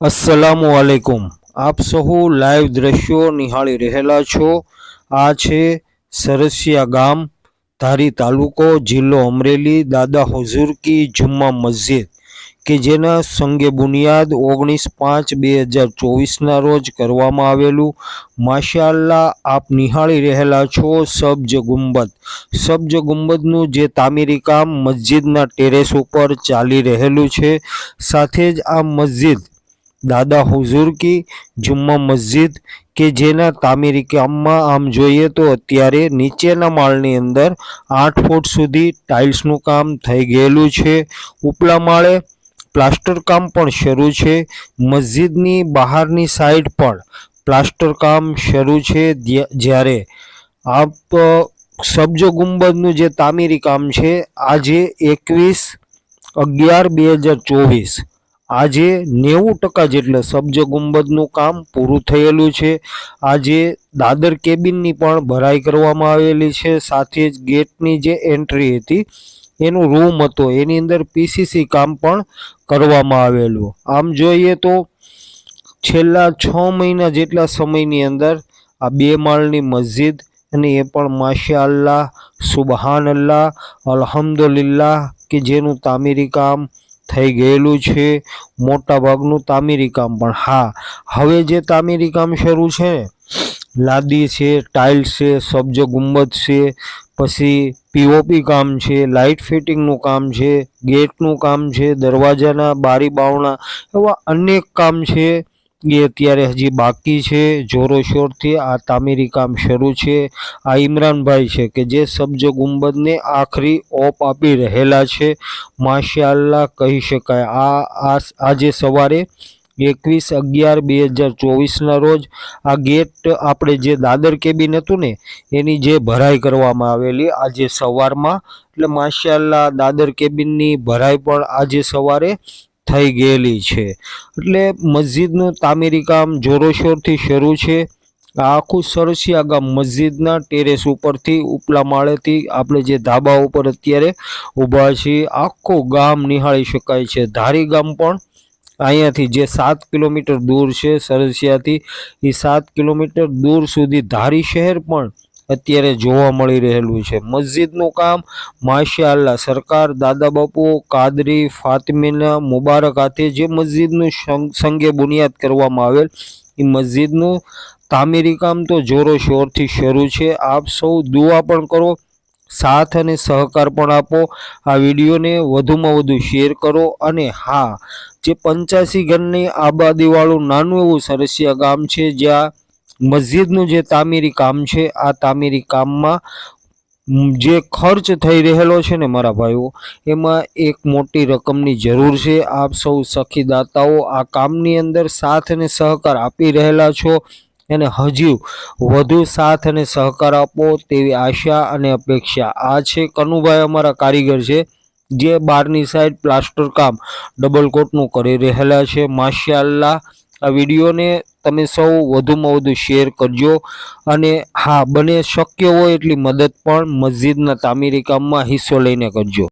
અસલામુ વાલેકુમ આપ સહુ લાઈવ દ્રશ્યો નિહાળી રહેલા છો. આ છે સરસિયા ગામ, ધારી તાલુકો જિલ્લો અમરેલી, દાદા હુઝુર કી જુમ્મા મસ્જિદ. કે જેના સંગે બુનિયાદ ઓગણીસ પાંચ બે હજાર ચોવીસના રોજ કરવામાં આવેલું માશાલ્લા આપ નિહાળી રહેલા છો સબ્જ ગુંબદ. સબ્જ ગુંબદનું જે તામીરી કામ મસ્જિદના ટેરેસ ઉપર ચાલી રહેલું છે, સાથે જ આ મસ્જિદ દાદા હુઝુર કી જુમ્મા મસ્જિદ કે જેના તામીરી કામમાં આમ જોઈએ તો અત્યારે નીચેના માળની અંદર આઠ ફૂટ સુધી ટાઇલ્સનું કામ થઈ ગયેલું છે. ઉપલા માળે પ્લાસ્ટર કામ પણ શરૂ છે. મસ્જિદની બહારની સાઈડ પણ પ્લાસ્ટર કામ શરૂ છે. જ્યારે આપ સબ્જ ગુંબદનું જે તામીરી કામ છે, આજે એકવીસ અગિયાર બે હજાર ચોવીસ. આજે નેવું ટકા જેટલે સબ્જ ગુંબદનું કામ પૂરું થયેલું છે. આજે દાદર કેબિનની પણ ભરાઈ કરવામાં આવેલી છે. સાથે જ ગેટની જે એન્ટ્રી હતી એનો રૂમ હતો. એની અંદર પીસીસી કામ પણ કરવામાં આવેલું. આમ જોઈએ તો છેલ્લા છ મહિના જેટલા સમયની અંદર આ બે માળની મસ્જિદ અને એ પણ માશા અલ્લાહ સુબહાન અલ્લાહ અલહમદુલિલ્લાહ કે જેનું તામીરી કામ થઈ ગયેલું છે. મોટાભાગનું તામીરી કામ પણ. હા, હવે જે તામીરી કામ શરૂ છે લાદી છે, ટાઇલ્સ છે, સબ્જ ગુંબદ છે, પછી પીઓપી કામ છે, લાઇટ ફિટિંગનું કામ છે, ગેટનું કામ છે, દરવાજાના બારી બાવણા, એવા અનેક કામ છે. એ અત્યારે હજી બાકી છે. જોરોશોરથી આ તામીરી કામ શરૂ છે. આ ઇમરાનભાઈ છે કે જે સબ્જ ગુંબદને આખરી ઓપ આપી રહેલા છે. માશા અલ્લાહ કહી શકાય. આ આજે સવારે એકવીસ અગિયાર બે હજાર ચોવીસના રોજ આ ગેટ આપણે જે દાદર કેબિન હતું ને, એની જે ભરાઈ કરવામાં આવેલી આજે સવારમાં, એટલે માશાલ્લા દાદર કેબિનની ભરાઈ પણ આજે સવારે થઈ ગયેલી છે. એટલે મસ્જિદનું તામીરી કામ જોરોશોરથી શરૂ છે. આખું સરસિયા ગામ મસ્જિદના ટેરેસ ઉપરથી ઉપલા માળેથી આપણે જે ધાબા ઉપર અત્યારે ઊભા છીએ, આખું ગામ નિહાળી શકાય છે. ધારી ગામ પણ અહીંયાથી જે સાત કિલોમીટર દૂર છે સરસિયાથી એ સાત કિલોમીટર દૂર સુધી ધારી શહેર પણ અત્યારે જોવા મળી રહેલું છે. મસ્જિદનું કામ માશાલ્લા સરકાર, દાદા બાપુ, કાદરી, ફાતમીના મુબારક હાથે જે મસ્જિદનું સંગે બુનિયાદ કરવામાં આવેલ એ મસ્જિદનું તામીરી કામ તો જોરો શોરથી શરૂ છે. આપ સૌ દુઆ પણ કરો. સાથ અને સહકાર પણ આપો. આ વિડીયોને વધુમાં વધુ શેર કરો અને હા, જે પંચ્યાસી ઘરની આબાદીવાળું નાનું એવું સરસિયા ગામ છે, જ્યાં મસ્જિદનું જે તામીરી કામ છે, આ તામીરી કામમાં જે ખર્ચ થઈ રહેલો છે ને મારા ભાઈઓ, એમાં એક મોટી રકમની જરૂર છે. આપ સૌ સખીદાતાઓ આ કામની અંદર સાથ અને સહકાર આપી રહેલા છો. અને હજુ વધુ સાથ અને સહકાર આપો તેવી આશા અને અપેક્ષા. આ છે કનુભાઈ અમારા કારીગર છે, જે બહારની સાઈડ પ્લાસ્ટર કામ ડબલ કોટનું કરી રહેલા છે. માશાલ્લા આ વિડીયોને તમે સૌ વધુમાં વધુ શેર કરજો. અને હા, બને શક્ય હોય એટલી મદદ પણ મસ્જિદના તામીરી કામમાં હિસ્સો લઈને કરજો.